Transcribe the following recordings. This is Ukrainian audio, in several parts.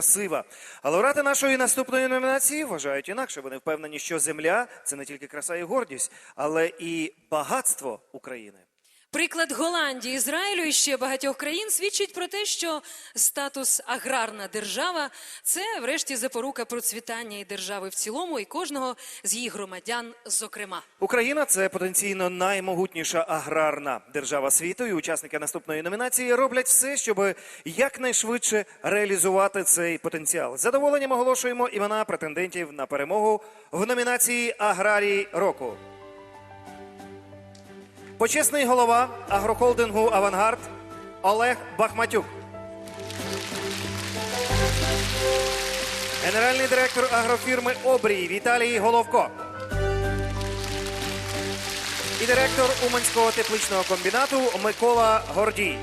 красива. А лауреати нашої наступної номінації вважають інакше. Вони впевнені, що земля це не тільки краса і гордість, але і багатство України. Приклад Голландії, Ізраїлю і ще багатьох країн свідчить про те, що статус аграрна держава це, врешті, запорука процвітання і держави в цілому, і кожного з її громадян, зокрема. Україна це потенційно наймогутніша аграрна держава світу. І учасники наступної номінації роблять все, щоб якнайшвидше реалізувати цей потенціал. З задоволенням оголошуємо імена претендентів на перемогу в номінації Аграрій року. Почесний голова агрохолдингу Авангард Олег Бахматюк. Генеральний директор агрофірми Обрій Віталій Головко. І директор Уманського тепличного комбінату Микола Гордій.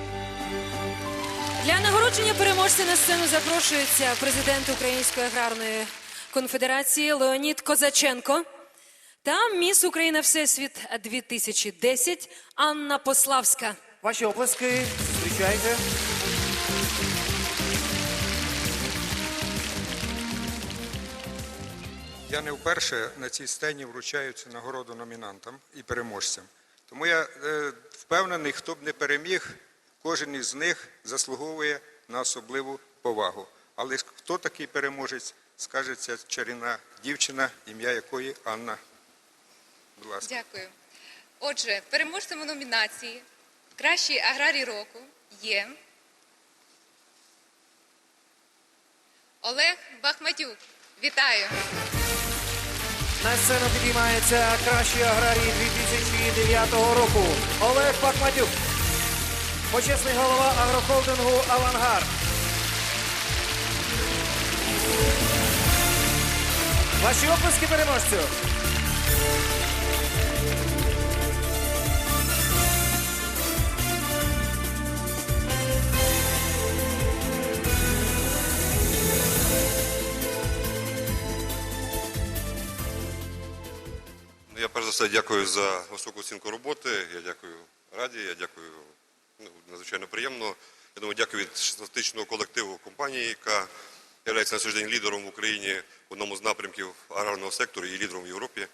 Для нагородження переможця на сцену запрошується президент Української аграрної конфедерації Леонід Козаченко та міс Україна Всесвіт 2010 Анна Пославська. Ваші оплески зустрічайте. Я не вперше на цій сцені вручаю цю нагороду номінантам і переможцям. Тому я е, впевнений, хто б не переміг, кожен із них заслуговує на особливу повагу. Але хто такий переможець, скаже ця чарівна дівчина, ім'я якої Анна. Будь ласка. Дякую. Отже, переможцем номінації Кращий аграрій року є Олег Бахматюк. Вітаю! На сцену підіймається кращий аграрій 2009 року Олег Бахматюк. Почесний голова агрохолдингу Авангард. Ваші оплески переможцю. Все дякую за високу оцінку роботи. Я дякую Раді, я дякую ну, надзвичайно приємно. Я думаю, дякую від фантастичного колективу компанії, яка є на сьогодні лідером в Україні в одному з напрямків аграрного сектору і лідером в Європі.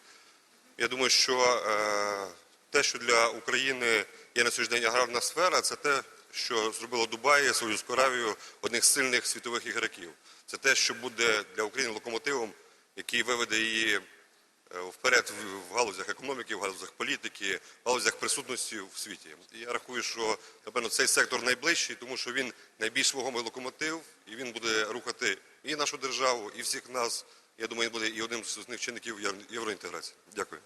Я думаю, що е, те, що для України є на сьогодні аграрна сфера, це те, що зробило Дубай, Саудівську Аравію одних з сильних світових ігроків. Це те, що буде для України локомотивом, який виведе її вперед в- галузях економіки, в галузях політики, в галузях присутності в світі. Я рахую, що напевно цей сектор найближчий, тому що він найбільш вагомий локомотив, і він буде рухати і нашу державу, і всіх нас. Я думаю, він буде і одним з основних чинників євро- євроінтеграції. Дякую.